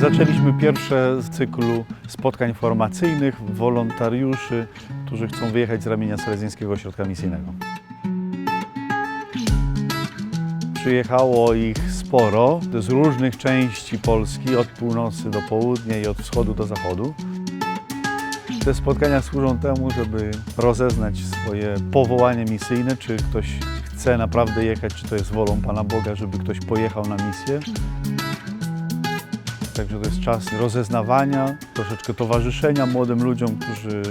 Zaczęliśmy pierwsze z cyklu spotkań formacyjnych wolontariuszy, którzy chcą wyjechać z ramienia Salezjańskiego Ośrodka Misyjnego. Przyjechało ich sporo z różnych części Polski, od północy do południa i od wschodu do zachodu. Te spotkania służą temu, żeby rozeznać swoje powołanie misyjne, czy ktoś chce naprawdę jechać, czy to jest wolą Pana Boga, żeby ktoś pojechał na misję. Także to jest czas rozeznawania, troszeczkę towarzyszenia młodym ludziom, którzy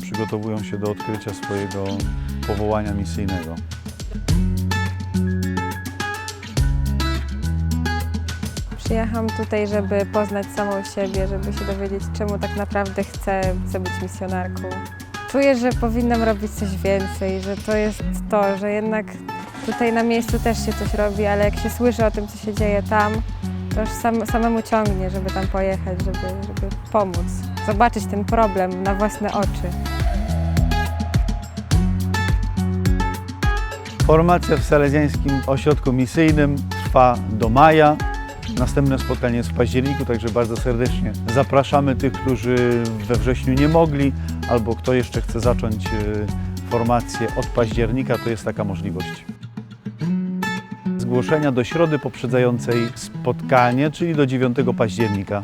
przygotowują się do odkrycia swojego powołania misyjnego. Przyjechałam tutaj, żeby poznać samą siebie, żeby się dowiedzieć, czemu tak naprawdę chcę, chcę być misjonarką. Czuję, że powinnam robić coś więcej, że to jest to, że jednak tutaj na miejscu też się coś robi, ale jak się słyszy o tym, co się dzieje tam, to już sam, samemu ciągnie, żeby tam pojechać, żeby, żeby pomóc, zobaczyć ten problem na własne oczy. Formacja w Salezjańskim Ośrodku Misyjnym trwa do maja. Następne spotkanie jest w październiku, także bardzo serdecznie zapraszamy tych, którzy we wrześniu nie mogli, albo kto jeszcze chce zacząć e, formację od października, to jest taka możliwość. Zgłoszenia do środy poprzedzającej spotkanie, czyli do 9 października.